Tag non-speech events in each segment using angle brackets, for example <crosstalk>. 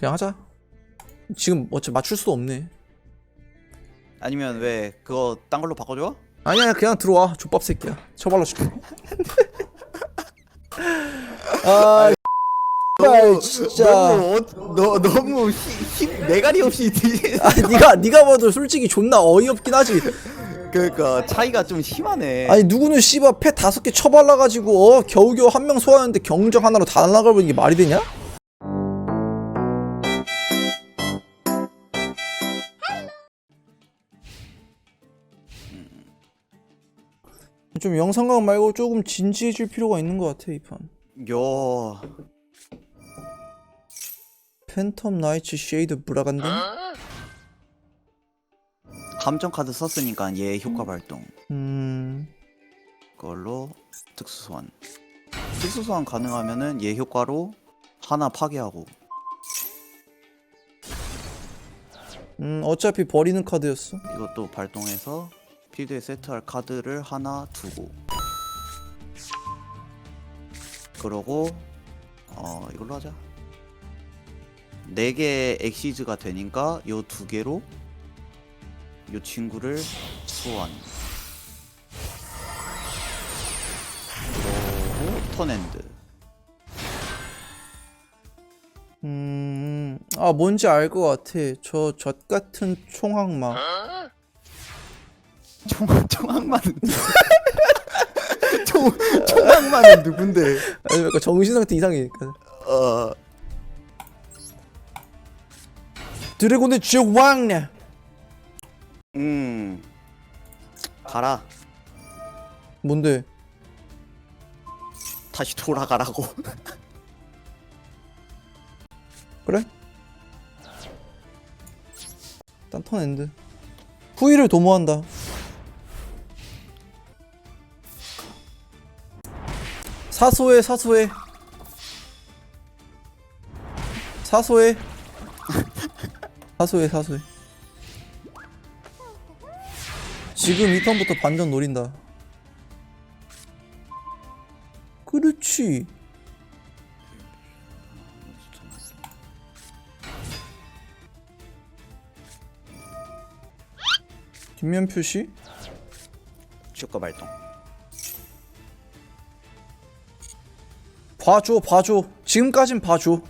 그냥 하자. 지금 어차피 맞출 수도 없네. 아니면 왜 그거 딴 걸로 바꿔줘? 아니야 그냥 들어와 족밥 새끼야 처발라 줄게 <laughs> 아 X발 진짜 너무 어, 너 너무 힘 내가리 없이 뒤- 아 니가 니가 봐도 솔직히 존나 어이없긴 하지 그러니까 차이가 좀 심하네. 아니 누구는 씨발 패 다섯 개 처발라가지고 어 겨우겨우 한 명 소화하는데 경정 하나로 다 날아가버리는 게 말이 되냐? 좀 영상각 말고 조금 진지해질 필요가 있는 것 같아 이판 요 팬텀 나이츠 쉐이드 브라간데? 함정 카드 썼으니까 얘 효과 발동. 음... 그걸로 특수 소환. 특수 소환 가능하면은 얘 효과로 하나 파괴하고. 음 어차피 버리는 카드였어 이것도 발동해서 필드에 세트할 카드를 하나 두고. 그러고 어 이걸로 하자. 4개 엑시즈가 되니까 요 두 개로 요 친구를 소환. 그러고 턴엔드. 음... 아 뭔지 알 것 같아 저 젖 같은 총악마 총 총악마는 <laughs> 총 총악마는 누군데? 아니 약간 정신 상태 이상이니까 어 드래곤의 왕래 음. 가라. 뭔데? 다시 돌아가라고. <laughs> 그래? 일단 턴 엔드 후위를 도모한다 사소해 사소해. 사소해. 사소해 사소해. 지금 이 턴부터 반전 노린다. 그렇지. 뒷면 표시 효과 발동. 봐줘 봐줘. 지금까진 봐줘.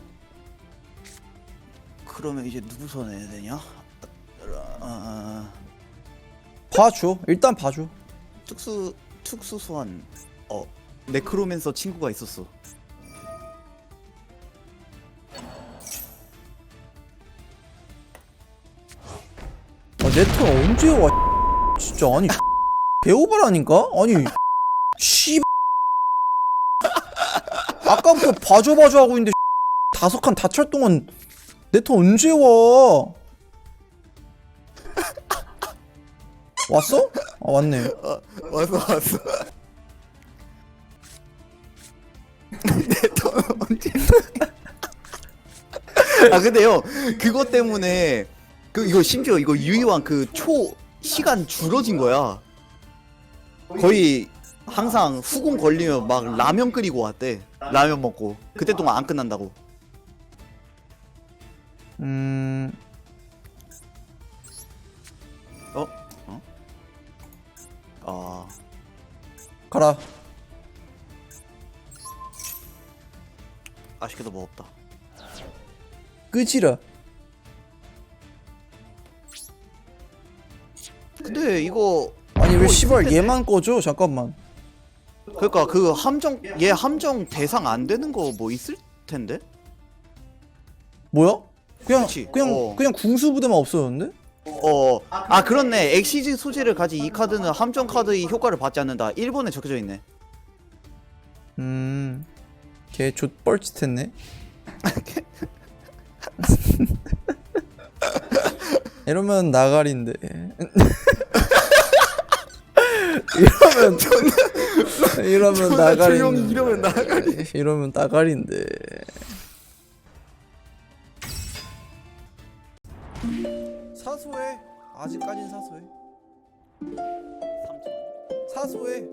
그러면 이제 누구 손해야 되냐? 아, 봐줘. 일단 봐줘. 특수 특수 소환. 어 네크로맨서 친구가 있었어. 아, 내턴 언제 와? 진짜 아니 <laughs> 개오바라니까? 아니 <laughs> 씨 아까부터 봐줘 봐줘 하고 있는데 <laughs> 다섯 칸 다 찰 동안 내 턴 언제 와 <laughs> 왔어? 아 왔네 어, 왔어 왔어. <laughs> 내돈 언제? 아 근데요 그것 때문에 그 이거 심지어 이거 유이왕 그 초 시간 줄어진 거야. 거의 항상 후공 걸리면 막 라면 끓이고 왔대. 라면 먹고 그때 동안 안 끝난다고. 음 어? 어? 아 가라 아쉽게도 뭐 없다. 끄지라 근데 이거 아니 왜뭐 씨발? 얘만 꺼져 잠깐만 그러니까 그 함정 얘 함정 대상 안 되는 거 뭐 있을 텐데? 뭐야? 그냥 그치. 그냥 어. 그냥 궁수 부대만 없어졌는데? 어, 아 그렇네. 엑시즈 소재를 가진 이 카드는 함정 카드의 효과를 받지 않는다. 일본에 적혀져 있네. 음, 걔 좆뻘짓했네. <laughs> 이러면 나가리인데. <laughs> 이러면 <laughs> 이러면 나가리인데. 이러면 나가리. <laughs> 이러면 나가리인데. 사소해. 아직까진 사소해. 사소해.